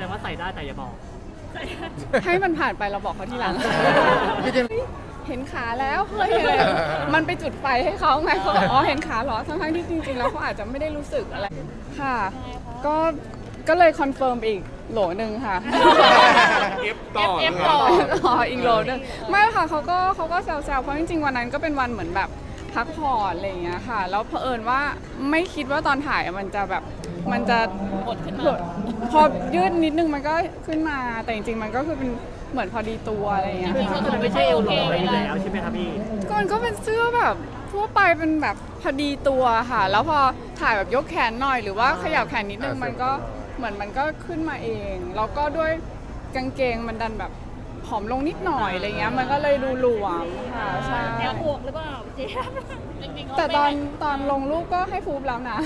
ดงว่าใส่ได้แต่อย่าบอก ให้มันผ่านไปเราบอกเขาทีหลังพี่เจมส์เห็นขาแล้วเฮ้ยอะไรมันไปจุดไฟให้เขาไงเขาบอกอ๋อเห็นขาเหรอทั้งๆที่จริงๆแล้วเขาอาจจะไม่ได้รู้สึกอะไรค่ะ ก็ก็เลยคอนเฟิร์มอีกโหลหนึ่งค่ะ เอฟต่อเอฟต่อ อ๋ออีกโหลหนึงไม่ค่ะเขาก็เขาก็แซวๆเพราะจริงๆวันนั้นก็เป็นวันเหมือนแบบพักผ่อนอะไรอย่างเงี้ยค่ะ แล้วเผอิญว่าไม่คิดว่าตอนถ่ายมันจะแบบ มันจะกดขึ้นมาพอยืดนิดนึงมันก็ขึ้นมาแต่จริงๆ มันก็คือเป็นเหมือนพอดีตัวอะไรอย่างเงี้ยคือค่ะ มันไม่ใช่เอวลอยอยู่แล้วใช่ไหมครับพี่ก็มันก็เป็นเสื้อแบบทั่วไปเป็นแบบพอดีตัวค่ะ แล้วพอถ่ายแบบยกแขนหน่อยหรือว่าขยับแขนนิดนึงมันก็เหมือนมันก็ขึ้นมาเอง แล้วก็ด้วยกางเกงมันดันแบบ ผอมลงนิดหน่อยอะไรเงี้ยมันก็เลยดูหลวมค่ะใช่แนวบวกหรือเปล่าเจ๊จริงๆเขาแต่ตอนไม่ตอนลงรูปก็ให้ฟูบแล้วนะ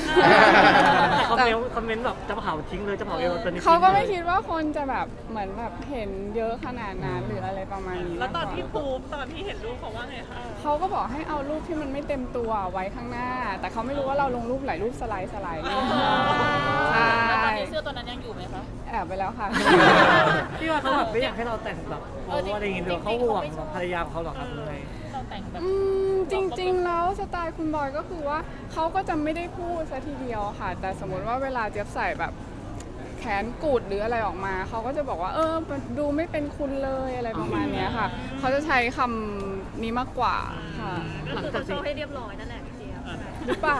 แต่คอมเมนต์คอมเมนต์แบบจะเผาทิ้งเลยจะเผาเอวตัวนี้เขาก็ไม่คิดว่าคนจะแบบเหมือนแบบเห็นเยอะขนาดนั้นหรืออะไรประมาณนี้แล้วตอนที่มากกภูมิตอนที่เห็นรูปเขาว่าไงคะเขาก็บอกให้เอารูปที่มันไม่เต็มตัวไว้ข้างหน้า แต่เขาไม่รู้ว่าเราลงรูปหลายรูปสไลด์สไลด์ใช่แล้วตอนนี้เสื้อตัวนั้นยังอยู่ไหมคะแอบไปแล้วค่ะ พี่ว่าเขาแบบไม่อยากให้เราแต่งแบบโอ้อะไรอย่างเงี้ยเดี๋ยวเขาห่วงแบบภรรยาเขาหรอกครับยังไง เราแต่งแบบอืมจริงๆ แล้วสไตล์คุณบอยก็คือว่าเขาก็จะไม่ได้พูดซะทีเดียวค่ะ แต่สมมติว่าเวลาเจี๊ยบใส่แบบแขนกูดหรืออะไรออกมา เขาก็จะบอกว่า เออมันดูไม่เป็นคุณเลยอะไรประมาณเนี้ยค่ะ เขาจะใช้คำนี้มากกว่าค่ะหลังคือจากเขาโชนี้ว์ให้เรียบร้อยนั่นแหละพี่เจี๊ยบ หรือเปล่า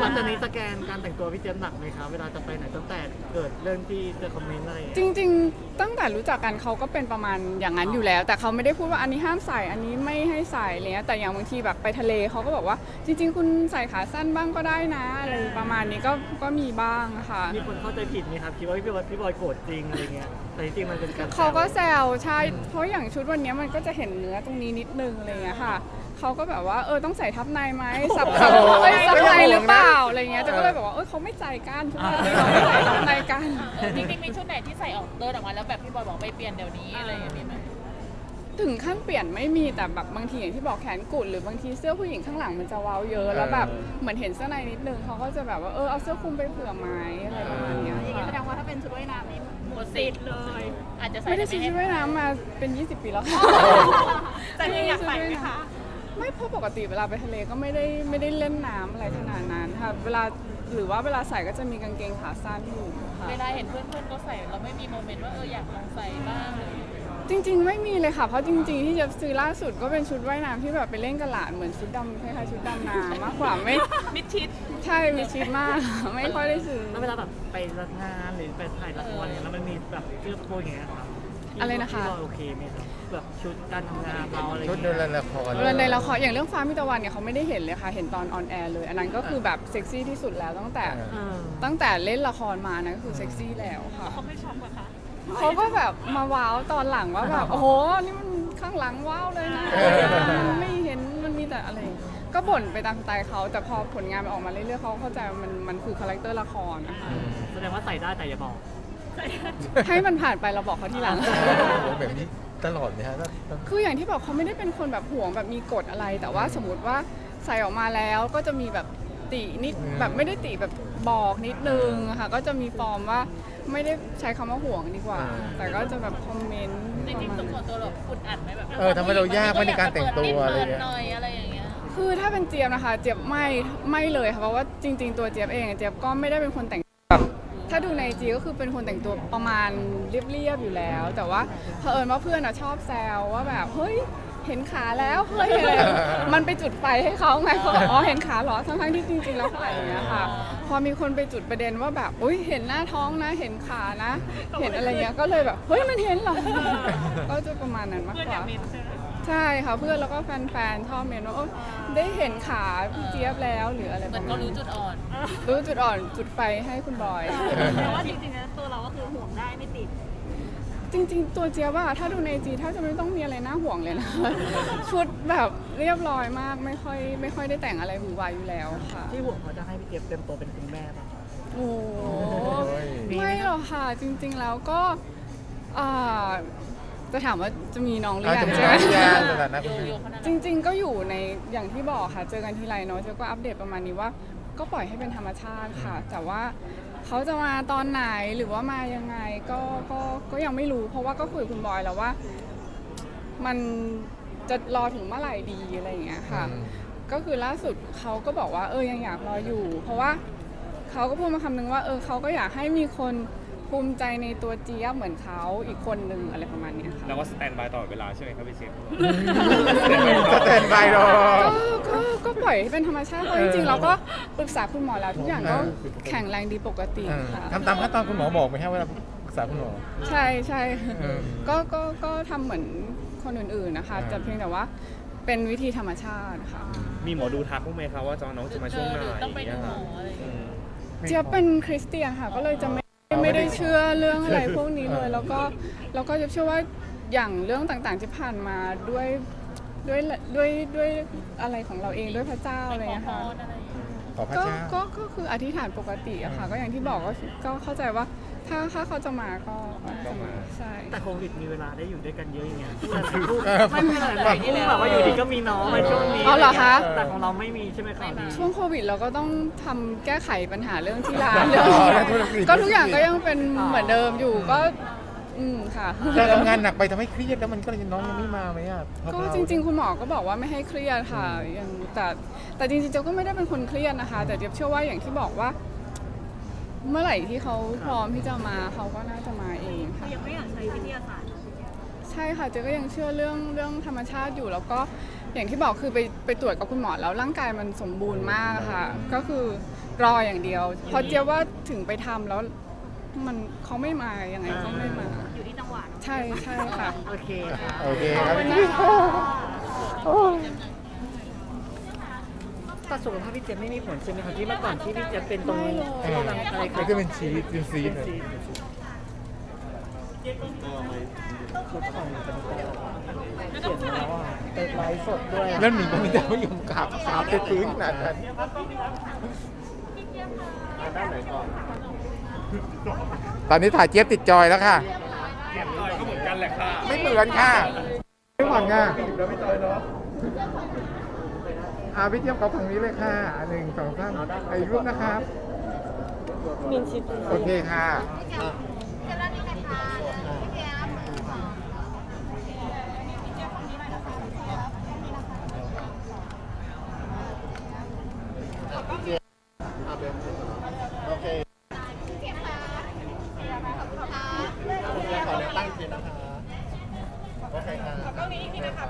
หลังจากนี้สแกนการแต่งตัวพี่เจมส์หนักไหมครับเวลาจะไปไหนตั้งแต่เกิดเรื่องที่เจอคอมเมนต์อะไรอย่างจเงี้ยริง ๆ ตั้งแต่รู้จักกันเขาก็เป็นประมาณอย่างนั้นอยู่แล้ว แต่เขาไม่ได้พูดว่าอันนี้ห้ามใส่อันนี้ไม่ให้ใส่อะไรเงี้ยแต่อย่างบางทีแบบไปทะเลเขาก็บอกว่า จริง ๆ คุณใส่ขาสั้นบ้างก็ได้นะอะไรประมาณนี้ก็ก็มีบ้างค่ะ มีคนเข้าใจผิดไหมครับคิดว่าพี่บอยพี่บอยโกรธจริงอะไรเงี้ยแต่จริงๆมันเป็นการแซวเขาก็แซวใช่ เพราะอย่างชุดวันนี้มันก็จะเห็นเนื้อตรงนี้นิดนึงอะไรเงี้ยค่ะ เขาก็แบบว่าเออต้องใส่ทับในไหมสับสับเอ้ยซับในหรือเปล่าอะไรเงี้ยแต่ก็เลยบอกว่าเออเขาไม่ใจกันชุดนี้เขาไม่ใส่กันจริงๆมีชุดไหนที่ใส่ออกเดินออกมาแล้วแบบพี่บอยบอกไปเปลี่ยนเดี๋ยวนี้อะไรอย่างเงี้ยมีไหมถึงขั้นเปลี่ยนไม่มีแต่แบบบางทีอย่างที่บอกแขนกุดหรือบางทีเสื้อผู้หญิงข้างหลังมันจะเว้าเยอะแล้วแบบเหมือนเห็นเสื้อในนิดนึงเขาก็จะแบบว่าเออเอาเสื้อคลุมไปเผื่อไหมอะไรประมาณเนี้ยอย่างนี้แสดงว่าถ้าเป็นชุดว่ายน้ำนี่หมดสิทธิ์เลย อาจจะใส่ไม่ได้ซื้อชุดว่ายน้ำมาเป็น 20 ปีแล้วค่ะ แต่ยังอยากใส่ไหมคะ ไม่เพราะปกติเวลาไปทะเลก็ไม่ได้ไม่ได้เล่นน้ำอะไรขนาดนั้นค่ะเวลาหรือว่าเวลาใส่ก็จะมีกางเกงขาสั้นอยู่ค่ะ เวลาเห็นเพื่อนๆก็ใส่เราไม่มีโมเมนต์ว่าเอออยากลองใส่บ้างเลยจริงๆ ไม่มีเลยค่ะ เพราะจริงๆ ที่จะซื้อล่าสุดก็เป็นชุดว่ายน้ำที่แบบไปเล่นกับหลานเหมือนชุดดำคล้ายๆชุดดำน้ำมากกว่าไม่ มิดชิด ใช่มีชิดมากไม่ค่อยได้ซื้อ แล้วเวลาแบบไปรับงานหรือไปถ่ายละครเนี่ยแล้วมันมีแบบเสื้อโค้ทอย่างเงี้ยครับพี่ อะไรนะคะ พี่บอยโอเคไหมครับแบบชุดการทำงานเราอะไรชุดเงี้ยในละครเวลาในละครอย่างเรื่องฟ้ามิตะวันเนี่ยเขาไม่ได้เห็นเลยค่ะ เห็นตอนออนแอร์เลย อันนั้นก็คือแบบเซ็กซี่ที่สุดแล้วตั้งแต่เออตั้งแต่เล่นละครมานะก็คือเซ็กซี่แล้วค่ะเขาไม่ช็อกเหรอคะเขาก็แบบมาว้าวตอนหลังว่าแบบโอ้โหนี่มันข้างหลังว้าวเลยนะไม่เห็นมันมีแต่อะไร ก็บ่นไปตามสไตล์เขาแต่พอผลงานมันออกมาเรื่อยๆเขาเข้าใจว่ามันมันคือคาแรคเตอร์ละครนะคะ แสดงว่าใส่ได้แต่อย่าบอก ให้มันผ่านไปเราบอกเขาทีหลังโอ้โหแบบนี้ตลอดเลยฮะถ้าถ้าคืออย่างที่บอกเขาไม่ได้เป็นคนแบบห่วงแบบมีกฎอะไร แต่ว่าสมมติว่าใส่ออกมาแล้วก็จะมีแบบตินิดแบบไม่ได้ติแบบบอกนิดนึงอะค่ะก็จะมีฟอร์มว่าไม่ได้ใช้คำว่าห่วงดีกว่าแต่ก็จะแบบคอมเมนต์จริงๆประส่มาณวนตัวเราอุดอัดไหมแบบเออทำให้เรายากไหมในการแต่งตัวอะไรเปิดเงี้ย หน่อยอะไรอย่างเงี้ย คือถ้าเป็นเจี๊ยบนะคะ เจี๊ยบไม่ไม่เลยค่ะเพราะว่าจริง ๆ ตัวเจี๊ยบเองอะเจี๊ยบก็ไม่ได้เป็นคนแต่งแบบ ถ้าดูในจีก็คือเป็นคนแต่งตัวประมาณเรียบๆอยู่แล้ว แต่ว่าเผอิญว่าเพื่อนอะชอบแซวว่าแบบเฮ้ยเห็นขาแล้วเฮ้ยอะไรมันไปจุดไฟให้เขาไงเขาบอกอ๋อเห็นขาเหรอทั้งๆที่จริงๆแล้วเขาอย่างเงี้ยค่ะ พอมีคนไปจุดประเด็นว่าแบบอุ้ยเห็นหน้าท้องนะ เห็นขานะ เห็นอะไรเงี้ยก็เลยแบบเฮ้ยมันเห็นเหรอก็จะประมาณนั้นมากเพื่อนกอยาว่ากมิน ใช่ไหมใช่ค่ะเพื่อนแล้วก็แฟนๆชอบเมนว่าโอ๊ยได้เห็นขาพี่เจี๊ยบแล้วหรืออะไรเหปมือนระมาเขาณรู้นี้จุดอ่อน รู้จุดอ่อนจุดไฟให้คุณบอย แต่ว่าจริงๆแล้วตัวเราก็คือห่วงได้ไม่ติด จริงๆ ตัวเจี๊ยบอะถ้าดูในจีถ้าจะไม่ต้องมีอะไรน่าห่วงเลยนะชุดแบบเรียบร้อยมากไม่ค่อยไม่ค่อยได้แต่งอะไรหวือหวาอยู่แล้วค่ะ ที่ห่วงเขาจะให้พี่เจมส์เต็มตัวเป็นคุณแม่ป่ะโอ้โหโอ้ยไม่หรอกค่ะจริงๆแล้วก็อ่า จะถามว่าจะมีน้องหรืออาจยังจะมีใช่ไหมวิญญาณสถานะโยคุณโย่พี่ขนาดจนั้นริง ๆ ก็อยู่ในอย่างที่บอกค่ะ เจอกันทีไรเนาะเจ๊ก็อัปเดตประมาณนี้ว่า ก็ปล่อยให้เป็นธรรมชาติค่ะ แต่ว่าเขาจะมาตอนไหนหรือว่ามายังไงก็ก็ก็ยังไม่รู้ เพราะว่าก็คุยกับคุณบอยแล้วว่า มันจะรอถึงเมื่อไหร่ดีอะไรอย่างเงี้ยค่ะอืมก็คือล่าสุดเขาก็บอกว่าเออยังอยากรออยู่ เพราะว่าเขาก็พูดมาคำนึงว่า เออเขาก็อยากให้มีคน ภูมิใจในตัวเจี๊ยบเหมือนเขาอีกคนนึงอะไรประมาณเนี้ยค่ะแล้วก็สแตนบายตลอดเวลาใช่ไหมครับพี่เจมส์สแตนบายรอ ก็ก็ก็ปล่อยให้เป็นธรรมชาติเพราะจริงๆเราก็ปรึกษาคุณหมอแล้วทุกอย่างก็แข็งแรงดีปกติเออค่ะ ทำตามขั้นตอนคุณหมอบอกไหมครับเวลาปรึกษาคุณหมอ ใช่ใช่เออ ก็ก็ก็ทำเหมือนคนอื่นๆนะคะอ่า แต่เพียงแต่ว่าเป็นวิธีธรรมชาติค่ะมีหมอดูทักบ้างไหมครับว่าจอน้องจะมาช่วงไหนหรือต้องไปดูหมออะไรอย่างเงี้ยเจี๊ยบเป็นคริสเตียนค่ะ ก็เลยจะไม่ ไม่ได้เชื่อเรื่องอะไรพวกนี้เลย แล้วก็แล้วก็จะเชื่อว่าอย่างเรื่องต่างๆที่ผ่านมาด้วยด้วยด้วยด้วยอะไรของเราเองด้วยพระเจ้าอะไรอย่างเงี้ยค่ะขอพระก็เจ้า ก็ก็คืออธิษฐานปกติอะค่ะ ก็อย่างที่บอกก็ก็เข้าใจว่า ถ้าถ้าเขาจะมาก็ก็มา ใช่แต่โควิดมีเวลาได้อยู่ด้วยกันเยอะอย่างเงี้ยคู่หลายๆคู่ไม่ไม่หลายๆคู่แบบว่าอยู่ดีก็มีน้องมาช่วงนี้เอาเหรอคะ แต่ของเราไม่มีใช่ไหมข่าวดีช่วงโควิดเราก็ต้องทำแก้ไขปัญหาเรื่องที่ร้าอ๋นอเรื่องแล้วธุรกิจ ก็ทุกอย่างก็ยังเป็นเหมือนเดิมอยู่ก็ อืมค่ะแต่ทำงานหนักไปทำให้เครียดแล้วมันก็เลยน้องยังไม่มาไหมอะก็จริง ๆ คุณหมอก็บอกว่าไม่ให้เครียดค่ะยังแต่แต่จริงๆเจ๊ยบก็ไม่ได้เป็นคนเครียดนะคะ แต่เจ๊ยบเชื่อว่าอย่างที่บอกว่า เมื่อไหร่ที่เขาพร้อมที่จะมาเขาก็น่าจะมาเองค่ะ ยังไม่อยากใช้วิทยาศาสตร์ ใช่ค่ะเจ๊ก็ยังเชื่อเรื่องเรื่องธรรมชาติอยู่แล้วก็อย่างที่บอกคือไปไปตรวจกับคุณหมอแล้วร่างกายมันสมบูรณ์มากค่ะ ก็คือรออย่างเดียวเพราะเจ๊ว่าถึงไปทำแล้วมันเขาไม่มายังไงก็ไม่มา อยู่ที่จังหวะเนอะใช่ใช่ค่ะ โอเคค่ะ โอเคครับ แต่สุขภาพพี่เจมไม่มีผลใช่ไหมคะที่เมื่อก่อนที่พี่เจมเป็นตรงไม่เลยเอออะไรมันก็เป็นชีสเป็นซีดเป็นเลยซีดชุดของเป็นเขียนมาแล้วอะเปิดไลฟ์สดด้วยอะแล้วหนีก็มีแต่ไม่ยอมขับขาไปพื้นขนาดนั้นตอนนี้ถ่ายเจี๊ยบติดจอยแล้วค่ะก็เหมือนกันแหละค่ะ ไม่เหมือนค่ะไม่เหมือนค่ะเราไม่จอยเนาะ อ่าพี่เจี๊ยบขอฝั่งนี้เลยค่ะอันหนึ่งสองสามอีกรูปนะครับ มินชิดโอเคค่ะโอเคขอเดี๋ยวตั้งทีนะคะ โอเคค่ะกล้องนี้อีกทีนะคะ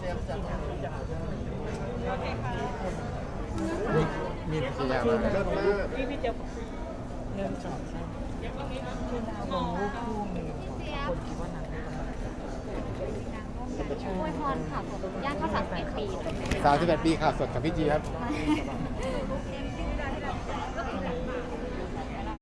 เจมส์จะมี มีพยายามเลิศมากพี่พี่เจมเงินสองใช่คือนาลงรูปคู่หนึ่งคนคิดว่านางได้ประมาอวยพรค่ะผมย่างเข้าสามสิบเอ็ดปี สามสิบแปดปีค่ะสดกับพี่จีครับเ